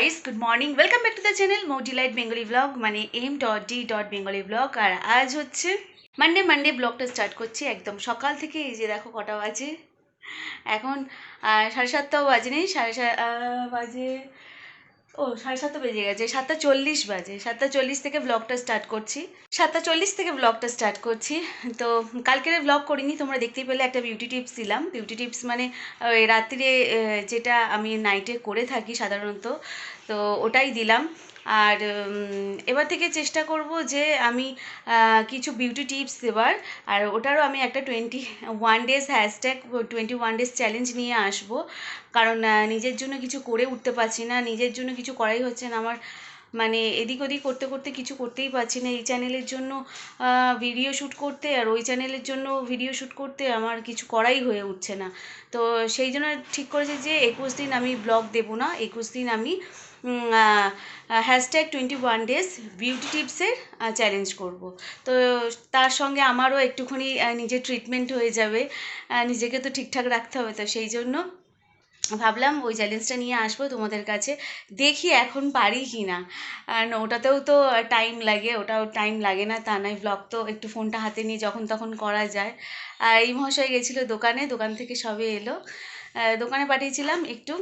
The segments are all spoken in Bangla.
Guys good morning welcome back to the channel Mo delight Bengali vlog মানে M dot D dot Bengali vlog আর আজ হচ্ছে মানডে মানডে ব্লগটা স্টার্ট করছি একদম সকাল থেকে, এই যে দেখো কটা বাজে। এখন সাড়ে সাতটাও বাজে নেই, সাড়ে বাজে, ও, সাড়ে সাতটা বেজে গেছে, সাতটা চল্লিশ বাজে, সাতটা চল্লিশ থেকে ব্লগটা স্টার্ট করছি। সাতটা চল্লিশ থেকে ব্লগটা স্টার্ট করছি। তো কালকের ব্লগ করিনি, তোমরা দেখতেই পেলে একটা বিউটি টিপস দিলাম। বিউটি টিপস মানে রাত্রিরে যেটা আমি নাইটে করে থাকি সাধারণত তো ওটাই দিলাম। আর এবার থেকে চেষ্টা করব যে আমি কিছু বিউটি টিপস দেওয়ার আর ওটারও আমি একটা twenty one days hashtag twenty one days challenge নিয়ে আসব। কারণ নিজের জন্য কিছু করে উঠতে পারছি না। নিজের জন্য কিছু করাই হচ্ছে না। আমার মানে এদিক ওদিক করতে করতে কিছু করতেই পারছি না। এই চ্যানেলের জন্য ভিডিও শ্যুট করতে আর ওই চ্যানেলের জন্য ভিডিও শ্যুট করতে আমার কিছু করাই হয়ে উঠছে না। তো সেই জন্য ঠিক করেছি যে একুশ দিন আমি ব্লগ দেবো না। একুশ দিন আমি hashtag twenty one days beauty টিপসের challenge করব। তো তার সঙ্গে আমারও একটুখানি নিজের ট্রিটমেন্ট হয়ে যাবে। নিজেকে তো ঠিকঠাক রাখতে হবে তো সেই জন্য ভাবলাম ওই চ্যালেঞ্জটা নিয়ে আসব তোমাদের কাছে। দেখি এখন পারি কি না ওটাতেও তো টাইম লাগে, ওটাও টাইম লাগে না, তা নয় ব্লগ তো একটু ফোনটা হাতে নিয়ে যখন তখন করা যায়। আর এই মহাশয় গেছিল দোকানে, দোকান থেকে সবে এলো। দোকানে পাঠিয়েছিলাম একটু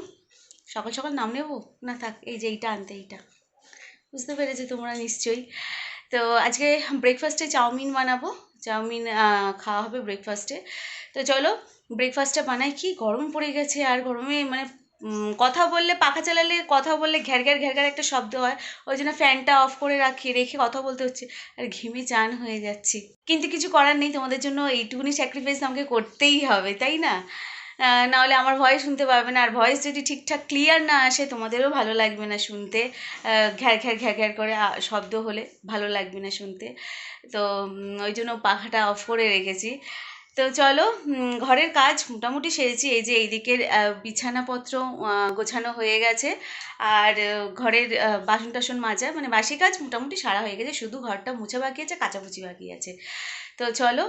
সকাল সকাল নাম নেব? না থাক, এই যে এইটা আনতে, এইটা। বুঝতে পেরেছি তোমরা নিশ্চয়ই। তো আজকে ব্রেকফাস্টে চাউমিন বানাবো। চাউমিন খাওয়া হবে ব্রেকফাস্টে তো চলো ব্রেকফাস্টটা বানাই কি? গরম পড়ে গেছে আর গরমে মানে কথা বললে, পাখা চালালে কথা বললে ঘ্যার ঘ্যার ঘ্যার একটা শব্দ হয়। ওই জন্য ফ্যানটা অফ করে রাখি, রেখে কথা বলতে হচ্ছে। আর ঘেমে চান হয়ে যাচ্ছি। কিন্তু কিছু করার নেই, তোমাদের জন্য এইটুকুনি স্যাক্রিফাইস আমাকে করতেই হবে, তাই না? নাহলে আমার ভয়েস শুনতে পারবে না। আর ভয়েস যদি ঠিকঠাক ক্লিয়ার না আসে, তোমাদেরও ভালো লাগবে না শুনতে। ঘ্যার ঘ্যার ঘ্যার ঘ্যার করে শব্দ হলে ভালো লাগবে না শুনতে। তো ওই জন্য পাখাটা অফ করে রেখেছি। তো চলো ঘরের কাজ মোটামুটি সেরেছি। এই যে এইদিকের বিছানাপত্র গোছানো হয়ে গেছে। আর ঘরের বাসন টাসন মাজা। মানে বাসি কাজ মোটামুটি সারা হয়ে গেছে। শুধু ঘরটা মুছে বাকি আছে, কাচাকুচি বাকি আছে। তো চলো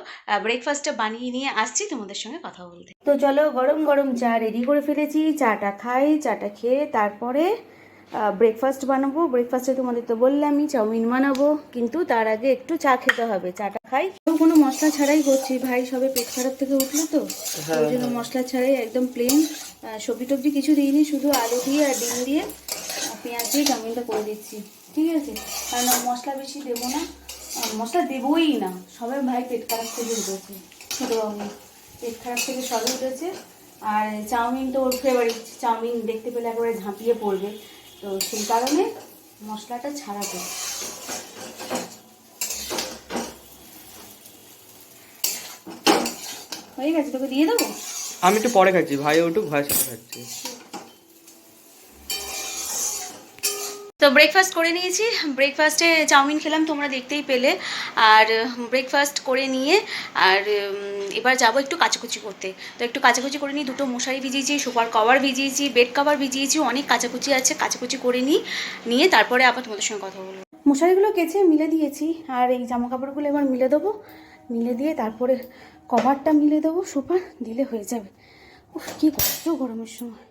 ব্রেকফাস্টটা বানিয়ে নিয়ে আসছি তোমাদের সঙ্গে কথা বলতে। তো চলো গরম গরম চা রেডি করে ফেলেছি চাটা খাই চাটা খেয়ে তারপরে ব্রেকফাস্ট বানাবো। ব্রেকফাস্টে তোমাদের তো বললামই চাউমিন বানাবো কিন্তু তার আগে একটু চা খেতে হবে। চাটা খাই। তো কোনো মশলা ছাড়াই করছি ভাই সবে পেট খারাপ থেকে উঠল তো। ওই জন্য মশলা ছাড়াই একদম প্লেন সবজি টবজি কিছু দিইনি শুধু আলু দিয়ে আর ডিম দিয়ে। পেঁয়াজ দিয়ে চাউমিনটা করে দিচ্ছি। ঠিক আছে? কারণ মশলা বেশি দেবো না। মশলা দেবোই না। সবাই ভাই পেট খারাপ থেকে উঠেছে। ছোটোবাবু পেট খারাপ থেকে সবে উঠেছে। আর চাউমিন তো ওর ফেভারিট চাউমিন দেখতে পেলে একেবারে ঝাঁপিয়ে পড়বে। তো সেই কারণে মশলাটা ছাড়াতে হয়ে গেছে, তোকে দিয়ে দেবো? আমি একটু পরে খাচ্ছি। ভাই ওটুক ভাইয়ের সাথে খাচ্ছি। তো ব্রেকফাস্ট করে নিয়েছি। ব্রেকফাস্টে চাউমিন খেলাম, তোমরা দেখতেই পেলে। আর ব্রেকফাস্ট করে নিয়ে, আর এবার যাব একটু কাচাকুচি করতে। তো একটু কাচাকুচি করে নিই, দুটো মশারি ভিজিয়েছি, সুপার কভার ভিজিয়েছি, বেড কভার ভিজিয়েছি, অনেক কাচাকুচি আছে, কাচাকুচি করে নিই, নিয়ে তারপরে আবার তোমাদের সঙ্গে কথা বলব। মশারিগুলো কেচে মিলে দিয়েছি, আর এই জামা কাপড়গুলো এবার মিলে দেবো। মিলে দিয়ে তারপরে কভারটা মিলে দেবো, সুপার, দিলে হয়ে যাবে। উফ, কী কষ্ট গরমের সময়।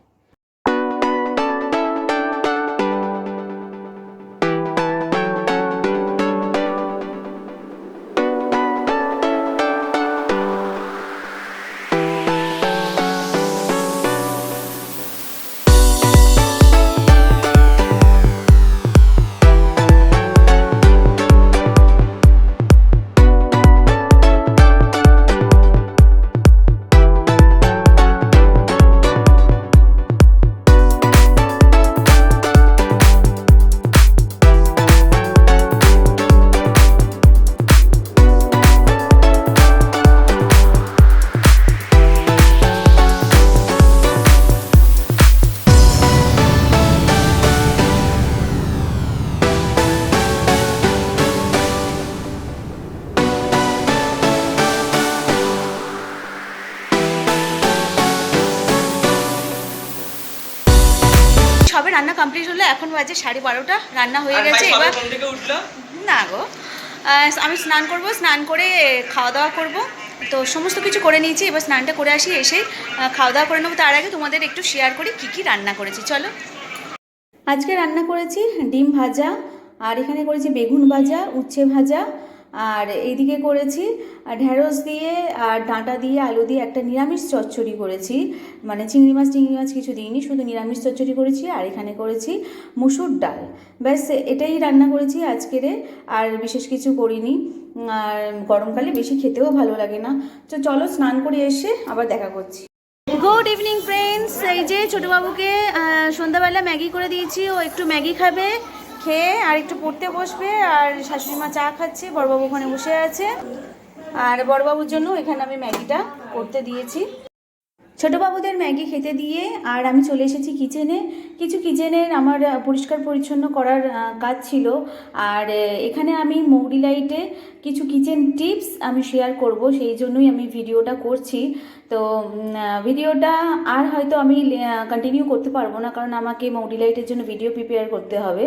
সবে রান্না কমপ্লিট হলো এখন বাজে সাড়ে বারোটা রান্না হয়ে গেছে এবার না গো আমি স্নান করব স্নান করে খাওয়া দাওয়া করব তো সমস্ত কিছু করে নিয়েছি এবার স্নানটা করে আসি এসে খাওয়া দাওয়া করে নেব তার আগে তোমাদের একটু শেয়ার করি কী কী রান্না করেছি চলো। আজকে রান্না করেছি ডিম ভাজা আর এখানে করেছি বেগুন ভাজা উচ্ছে ভাজা আর এইদিকে করেছি ঢ্যাঁড়স দিয়ে আর ডাঁটা দিয়ে আলু দিয়ে একটা নিরামিষ চচ্চড়ি করেছি। মানে চিংড়ি মাছ চিংড়ি মাছ কিছু দিইনি, শুধু নিরামিষ চচ্চড়ি করেছি আর এখানে করেছি মুসুর ডাল। ব্যাস, এটাই রান্না করেছি আজকেরে আর বিশেষ কিছু করিনি। আর গরমকালে বেশি খেতেও ভালো লাগে না। তো চলো স্নান করে এসে আবার দেখা করছি। গুড ইভিনিং ফ্রেন্ডস এই যে ছোটোবাবুকে সন্ধ্যাবেলা ম্যাগি করে দিয়েছি, ও একটু ম্যাগি খাবে। খেয়ে আর একটু পড়তে বসবে, আর শাশুড়ি মা চা খাচ্ছে, বড়বাবু ওখানে বসে আছে। আর বড়বাবুর জন্য এখানে আমি ম্যাগিটা করতে দিয়েছি। ছোটোবাবুদের ম্যাগি খেতে দিয়ে আর আমি চলে এসেছি কিচেনে কিছু কিচেনের আমার পরিষ্কার পরিচ্ছন্ন করার কাজ ছিল। আর এখানে আমি মৌরি লাইটে কিছু কিচেন টিপস আমি শেয়ার করব, সেই জন্যই আমি ভিডিওটা করছি। তো ভিডিওটা আর হয়তো আমি কন্টিনিউ করতে পারব না, কারণ আমাকে মৌরি লাইটের জন্য ভিডিও প্রিপেয়ার করতে হবে।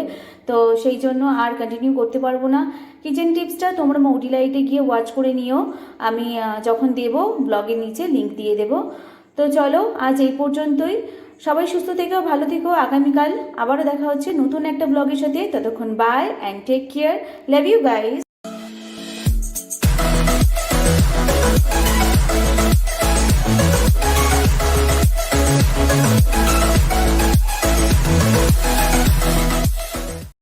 তো, সেই জন্য আর কন্টিনিউ করতে পারব না। কিচেন টিপসটা তোমরা মৌরি লাইটে গিয়ে ওয়াচ করে নিও। আমি যখন দেবো ব্লগের নিচে লিঙ্ক দিয়ে দেবো। তো চলো, আজ এই পর্যন্তই। সবাই সুস্থ থেকো, ভালো থেকো। আগামীকাল আবারও দেখা হচ্ছে নতুন একটা ব্লগের সাথে। ততক্ষণ bye and take care love you guys